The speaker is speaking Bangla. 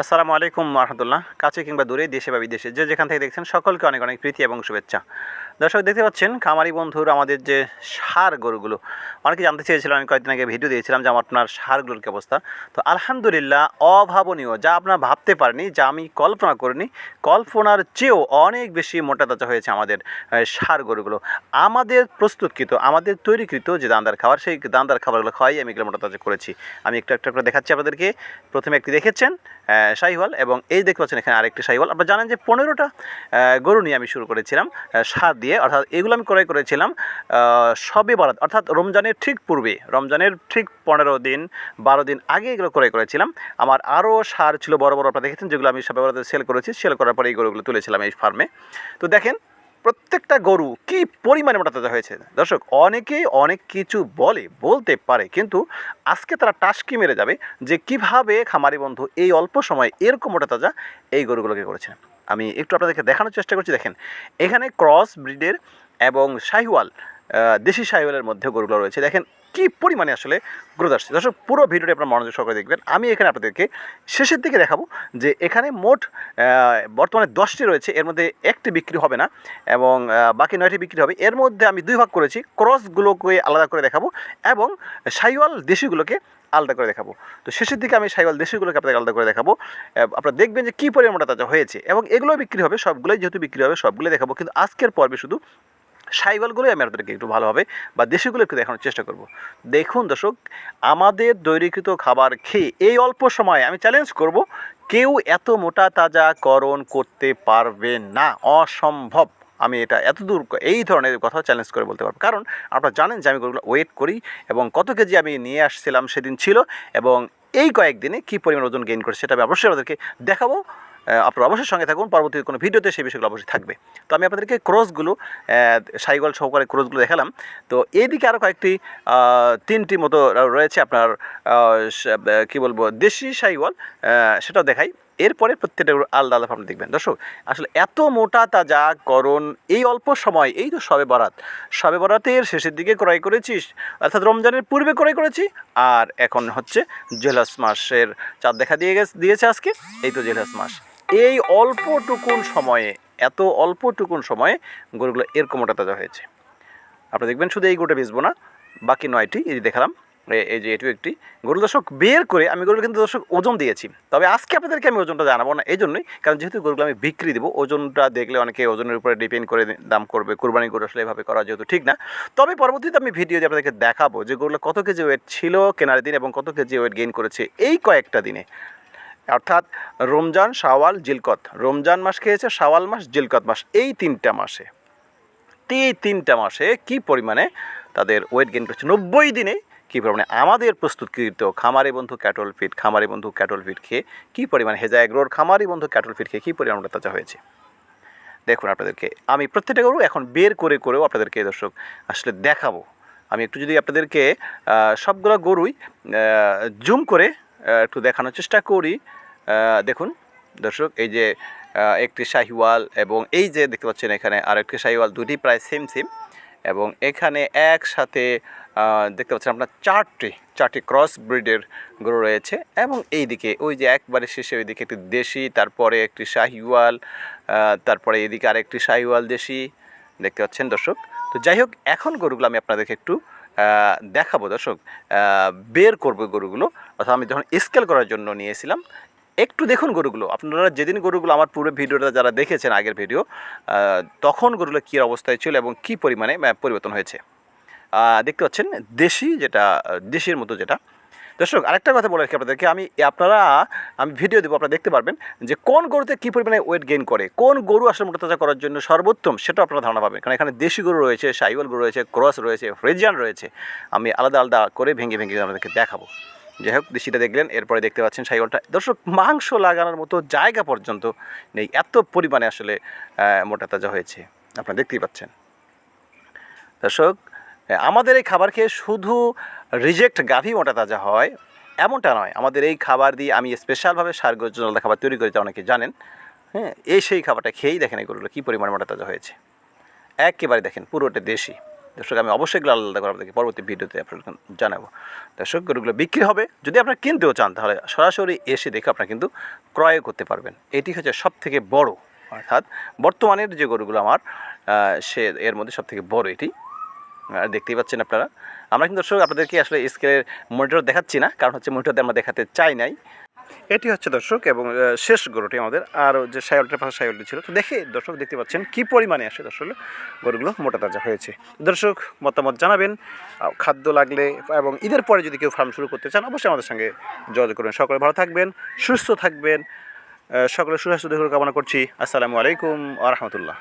আসসালামু আলাইকুম রহমতুল্লাহ। কাছে কিংবা দূরে, দেশে বা বিদেশে, যে যেখান থেকে দেখছেন, সকলকে অনেক অনেক প্রীতি এবং শুভেচ্ছা। দর্শক, দেখতে পাচ্ছেন, খামারি বন্ধুর আমাদের যে সার গরুগুলো, অনেকে জানতে চেয়েছিলেন, আমি কয়েকদিন আগে ভিডিও দিয়েছিলাম যে আমার আপনার সারগুলোর কী অবস্থা। তো আলহামদুলিল্লাহ, অভাবনীয়, যা আপনার ভাবতে পারেনি, যা আমি কল্পনা করিনি, কল্পনার চেয়েও অনেক বেশি মোটা তাজা হয়েছে আমাদের সার গরুগুলো। আমাদের প্রস্তুতকৃত, আমাদের তৈরিকৃত যে দান্দার খাবার, সেই দান্দার খাবারগুলো খাওয়াই আমি এগুলো মোটা তাজা করেছি। আমি একটু একটা করে দেখাচ্ছি আপনাদেরকে। প্রথমে একটি দেখেছেন শাহিওয়াল এবং এই দেখতে পাচ্ছেন এখানে আরেকটি শাহিওয়াল। আপনারা জানেন যে পনেরোটা গরু নিয়ে আমি শুরু করেছিলাম সাত দিয়ে। অর্থাৎ এগুলো আমি ক্রয় করেছিলাম সবে বরাত, অর্থাৎ রমজানের ঠিক পূর্বে, রমজানের ঠিক পনেরো দিন, বারো দিন আগে এগুলো ক্রয় করেছিলাম। আমার আরও সার ছিল বড় বড়, আপনারা দেখেছেন যেগুলো আমি সবে বরাতে সেল করেছি। সেল করার পরে এই গরুগুলো তুলেছিলাম এই ফার্মে তো দেখেন প্রত্যেকটা গরু কি পরিমাণে মোটা তাজা হয়েছে? দর্শক, অনেকেই অনেক কিছু বলে, বলতে পারে, কিন্তু আজকে তারা টাস্কি মেরে যাবে যে কীভাবে খামারি বন্ধু এই অল্প সময়ে এরকম মোটা তাজা এই গরুগুলোকে করেছে। আমি একটু আপনাদেরকে দেখানোর চেষ্টা করছি, দেখেন। এখানে ক্রস ব্রিডের এবং শাহিওয়াল দেশি শাহিওয়ালের মধ্যে গরুগুলো রয়েছে। দেখেন কি পরিমাণে আসলে গ্রোথ আসছে? দর্শক, পুরো ভিডিওটি আপনার মনোযোগ সহকারে দেখবেন। আমি এখানে আপনাদেরকে শেষের দিকে দেখাবো যে এখানে মোট বর্তমানে দশটি রয়েছে। এর মধ্যে একটি বিক্রি হবে না এবং বাকি নয়টি বিক্রি হবে। এর মধ্যে আমি দুই ভাগ করেছি। ক্রসগুলোকে আলাদা করে দেখাবো এবং সাইওয়াল দেশিগুলোকে আলাদা করে দেখাবো। তো শেষের দিকে আমি সাইওয়াল দেশিগুলোকে আপনাদের আলাদা করে দেখাবো। আপনারা দেখবেন যে কী পরিমাণটা তাজা হয়েছে এবং এগুলো বিক্রি হবে। সবগুলোই যেহেতু বিক্রি হবে, সবগুলোই দেখাবো। কিন্তু আজকের পর্বে শুধু সাইওয়ালগুলোই আমি আপনাদেরকে একটু ভালোভাবে বা দেশিগুলো একটু দেখানোর চেষ্টা করব। দেখুন দর্শক, আমাদের দৈরিকৃত খাবার খেয়ে এই অল্প সময়ে আমি চ্যালেঞ্জ করব, কেউ এত মোটা তাজা করণ করতে পারবে না, অসম্ভব। আমি এটা এত দূর এই ধরনের কথা চ্যালেঞ্জ করে বলতে পারব। কারণ আপনারা জানেন যে আমি গরুগুলো ওয়েট করি এবং কত কেজি আমি নিয়ে আসছিলাম সেদিন ছিল এবং এই কয়েকদিনে কী পরিমাণ ওজন গেইন করে সেটা আমি অবশ্যই আপনাদেরকে দেখাবো। আপনারা অবশ্যই সঙ্গে থাকুন। পরবর্তী কোনো ভিডিওতে সেই বিষয়গুলো অবশ্যই থাকবে। তো আমি আপনাদেরকে ক্রসগুলো সাইগল সহকারে ক্রসগুলো দেখালাম। তো এইদিকে আরও কয়েকটি তিনটি মতো রয়েছে আপনার কি বলব, দেশি সাইগল সেটাও দেখাই। এরপরে প্রত্যেকটা আলাদা আলাদা আপনি দেখবেন। দর্শক, আসলে এত মোটা তাজা করণ, এই অল্প সময়, এই তো সবে বরাত। সবে বরাতের শেষের দিকে ক্রয় করেছিস, অর্থাৎ রমজানের পূর্বে ক্রয় করেছি, আর এখন হচ্ছে জেলাস মাসের চাঁদ দেখা দিয়ে গেছে, দিয়েছে আজকে, এই তো জেলাস মাস। এই অল্পটুকুন সময়ে, এত অল্পটুকুন সময়ে গরুগুলো এরকম মোটা তাজা হয়েছে। আপনি দেখবেন শুধু এই গরুটা বেচবো না, বাকি নয়টি, এই দেখালাম এই যে এটিও একটি। গরু দর্শক, বের করে আমি গরুগুলো কিন্তু দর্শক ওজন দিয়েছি। তবে আজকে আপনাদেরকে আমি ওজনটা জানাব না, এই জন্যই, কারণ যেহেতু গরুগুলো আমি বিক্রি দেবো, ওজনটা দেখলে অনেকে ওজনের উপরে ডিপেন্ড করে দাম করবে কোরবানি গরু আসলে এভাবে করা যেহেতু ঠিক না। তবে পরবর্তীতে আমি ভিডিও দিয়ে আপনাদেরকে দেখাবো যে গরুগুলো কত কেজি ওয়েট ছিল কেনার দিন এবং কত কেজি ওয়েট গেইন করেছে এই কয়েকটা দিনে অর্থাৎ রমজান, শাওয়াল, জিলকত। রমজান মাস খেয়েছে শাওয়াল মাস, জিলকত মাস। এই তিনটা মাসে, এই তিনটা মাসে কি পরিমাণে তাদের ওয়েট গেইন করছে? নব্বই দিনে কী পরিমাণে আমাদের প্রস্তুতকৃত খামারি বন্ধু ক্যাটল ফিট খামারি বন্ধু ক্যাটল ফিট খেয়ে কী পরিমাণে হেজা এগ্রোর খামারি বন্ধু ক্যাটল ফিট খেয়ে কী পরিমাণ তাজা হয়েছে? দেখুন আপনাদেরকে, আমি প্রত্যেকটা গরু এখন বের করে করেও আপনাদেরকে দর্শক আসলে দেখাবো। আমি একটু যদি আপনাদেরকে সবগুলো গরুই জুম করে একটু দেখানোর চেষ্টা করি। দেখুন, দর্শক, এই যে একটি শাহিওয়াল এবং এই যে দেখতে পাচ্ছেন এখানে আর একটি শাহিওয়াল, দুটি প্রায় সেম সেম এবং এখানে একসাথে দেখতে পাচ্ছেন আপনার চারটি চারটি ক্রস ব্রিডের গরু রয়েছে এবং এই দিকে ওই যে একবারে শেষে ওই দিকে একটি দেশি, তারপরে একটি শাহিওয়াল তারপরে এদিকে আরেকটি শাহিওয়াল দেশি, দেখতে পাচ্ছেন দর্শক। তো যাই হোক, এখন গরুগুলো আমি আপনাদেরকে একটু দেখাবো দর্শক বের করব গরুগুলো। অর্থাৎ আমি যখন স্কেল করার জন্য নিয়েছিলাম, একটু দেখুন গরুগুলো। আপনারা যেদিন গরুগুলো আমার পুরো ভিডিওটা যারা দেখেছেন আগের ভিডিও তখন গরুগুলো কী অবস্থায় ছিল এবং কী পরিমাণে পরিবর্তন হয়েছে। দেখতে পাচ্ছেন, দেশি যেটা দেশির মতো যেটা। দর্শক, আরেকটা কথা বলে রাখি আপনাদেরকে। আমি, আপনারা, আমি ভিডিও দেবো, আপনারা দেখতে পারবেন যে কোন গরুতে কী পরিমাণে ওয়েট গেইন করে, কোন গরু আসলে মোটা তাজা করার জন্য সর্বোত্তম, সেটা আপনারা ধারণা পাবেন। কারণ এখানে দেশি গরু রয়েছে সাইওয়াল গরু রয়েছে, ক্রস রয়েছে, ফ্রেজিয়ান রয়েছে। আমি আলাদা আলাদা করে ভেঙে ভেঙে আপনাদেরকে দেখাবো। যাই হোক, দেশিটা দেখলেন, এরপরে দেখতে পাচ্ছেন সাইওয়ালটা দর্শক, মাংস লাগানোর মতো জায়গা পর্যন্ত নেই, এত পরিমাণে আসলে মোটা তাজা হয়েছে। আপনারা দেখতেই পাচ্ছেন। দর্শক আমাদের এই খাবার খেয়ে শুধু রিজেক্ট গাভী মোটা তাজা হয়, এমনটা নয়। আমাদের এই খাবার দিয়ে আমি স্পেশালভাবে সার গরুর আলাদা খাবার তৈরি করেছি অনেকে জানেন। হ্যাঁ এই সেই খাবারটা খেয়েই দেখেন এই গরুগুলো কী পরিমাণ মোটা তাজা হয়েছে। একেবারে দেখেন, পুরোটা দেশি। দর্শক, আমি অবশ্যই এগুলো আলাদা করে আপনাদেরকে পরবর্তী ভিডিওতে আপনাদের জানাব। দর্শক, গরুগুলো বিক্রি হবে। যদি আপনারা কিনতেও চান, তাহলে সরাসরি এসে দেখে আপনারা কিন্তু ক্রয় করতে পারবেন। এটি হচ্ছে সব থেকে বড়, অর্থাৎ বর্তমানের যে গরুগুলো আমার সে এর মধ্যে সব থেকে বড় এটি। দেখতেই পাচ্ছেন আপনারা। আমরা কিন্তু দর্শক আপনাদেরকে আসলে স্কেলের মনিটর দেখাচ্ছি না, কারণ হচ্ছে মনিটরতে আমরা দেখাতে চাই নাই। এটি হচ্ছে দর্শক এবং শেষ গরুটি আমাদের। আর যে সাইলটার পাশে সাইলটি ছিল। তো দেখে দর্শক দেখতে পাচ্ছেন কি পরিমাণে আসে দর্শক গরুগুলো মোটা তাজা হয়েছে। দর্শক মতামত জানাবেন। খাদ্য লাগলে এবং ঈদের পরে যদি কেউ ফার্ম শুরু করতে চান, অবশ্যই আমাদের সঙ্গে যোগাযোগ করবেন সকলে ভালো থাকবেন, সুস্থ থাকবেন। সকলে সুস্বাস্থ্য কামনা করছি। আসসালামু আলাইকুম আ রহমতুল্লাহ।